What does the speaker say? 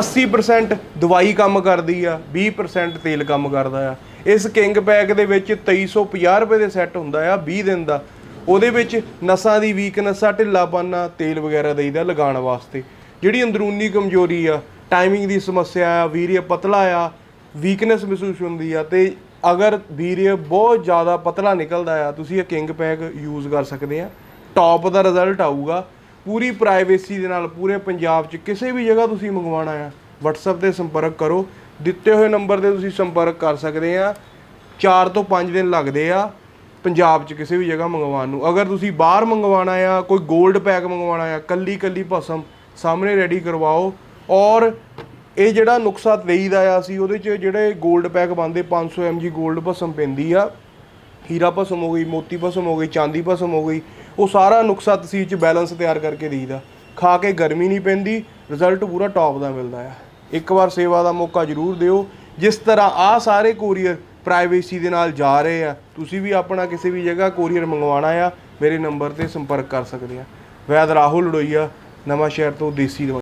80% ਦਵਾਈ ਕੰਮ ਕਰਦੀ ਆ 20% ਤੇਲ ਕੰਮ ਕਰਦਾ ਆ। ਇਸ ਕਿੰਗ ਪੈਕ ਦੇ ਵਿੱਚ 2350 ਰੁਪਏ ਦੇ ਸੈੱਟ ਹੁੰਦਾ ਆ 20 ਦਿਨ ਦਾ। ਉਹਦੇ ਵਿੱਚ ਨਸਾਂ ਦੀ ਵੀਕਨੈਸ ਆ ਢਿੱਲਾਪਨ ਆ ਤੇਲ ਵਗੈਰਾ ਦੇਈਦਾ ਲਗਾਉਣ ਵਾਸਤੇ। ਜਿਹੜੀ ਅੰਦਰੂਨੀ ਕਮਜ਼ੋਰੀ ਆ ਟਾਈਮਿੰਗ ਦੀ ਸਮੱਸਿਆ ਆ ਵੀਰਯ ਪਤਲਾ ਆ ਵੀਕਨੈਸ ਮਹਿਸੂਸ ਹੁੰਦੀ ਆ, ਤੇ ਅਗਰ ਵੀਰਯ ਬਹੁਤ ਜ਼ਿਆਦਾ ਪਤਲਾ ਨਿਕਲਦਾ ਆ, ਤੁਸੀਂ ਇਹ ਕਿੰਗ ਪੈਕ ਯੂਜ਼ ਕਰ ਸਕਦੇ ਆ। ਟੌਪ ਦਾ ਰਿਜ਼ਲਟ ਆਊਗਾ ਪੂਰੀ ਪ੍ਰਾਈਵੇਸੀ ਦੇ ਨਾਲ ਪੂਰੇ ਪੰਜਾਬ 'ਚ ਕਿਸੇ ਵੀ ਜਗ੍ਹਾ ਤੁਸੀਂ ਮੰਗਵਾਉਣਾ ਆ, WhatsApp ਤੇ ਸੰਪਰਕ ਕਰੋ। ਦਿੱਤੇ ਹੋਏ ਨੰਬਰ ਤੇ ਤੁਸੀਂ ਸੰਪਰਕ ਕਰ ਸਕਦੇ ਆ। ਚਾਰ ਤੋਂ ਪੰਜ ਦਿਨ ਲੱਗਦੇ ਆ ਪੰਜਾਬ 'ਚ ਕਿਸੇ ਵੀ ਜਗ੍ਹਾ ਮੰਗਵਾਉਣ ਨੂੰ। ਅਗਰ ਤੁਸੀਂ ਬਾਹਰ ਮੰਗਵਾਉਣਾ ਆ, ਕੋਈ ਗੋਲਡ ਪੈਕ ਮੰਗਵਾਉਣਾ ਆ ਕੱਲੀ ਕੱਲੀ ਭਸਮ ਸਾਹਮਣੇ ਰੈਡੀ ਕਰਵਾਓ। ਔਰ ਇਹ ਜਿਹੜਾ ਨੁਕਸਾ ਤੇਈ ਦਾ ਆ ਸੀ, ਉਹਦੇ 'ਚ ਜਿਹੜੇ ਗੋਲਡ ਪੈਕ ਬੰਦੇ 500 mg ਗੋਲਡ ਭਸਮ ਪੈਂਦੀ ਆ। ਹੀਰਾ ਭਸਮ ਹੋ ਗਈ, ਮੋਤੀ ਭਸਮ ਹੋ ਗਈ, ਚਾਂਦੀ ਭਸਮ ਹੋ ਗਈ, ਉਹ ਸਾਰਾ ਨੁਕਸਾ ਤਸੀਰ 'ਚ ਬੈਲੈਂਸ ਤਿਆਰ ਕਰਕੇ ਦੇਈਦਾ। ਖਾ ਕੇ ਗਰਮੀ ਨਹੀਂ ਪੈਂਦੀ ਰਿਜ਼ਲਟ ਪੂਰਾ ਟੌਪ ਦਾ ਮਿਲਦਾ ਆ। ਇੱਕ ਵਾਰ ਸੇਵਾ ਦਾ ਮੌਕਾ ਜ਼ਰੂਰ ਦਿਓ। ਜਿਸ ਤਰ੍ਹਾਂ ਆ ਸਾਰੇ ਕੋਰੀਅਰ ਪ੍ਰਾਈਵੇਸੀ ਦੇ ਨਾਲ ਜਾ ਰਹੇ ਆ, ਤੁਸੀਂ ਵੀ ਆਪਣਾ ਕਿਸੇ ਵੀ ਜਗ੍ਹਾ ਕੋਰੀਅਰ ਮੰਗਵਾਉਣਾ ਆ, ਮੇਰੇ ਨੰਬਰ ਤੇ ਸੰਪਰਕ ਕਰ ਸਕਦੇ ਆ। ਵੈਦ ਰਾਹੁਲ ਲੋਈਆ ਨਵਾਂ ਸ਼ਹਿਰ ਤੋਂ ਦੇਸੀ ਦਵਾਈ।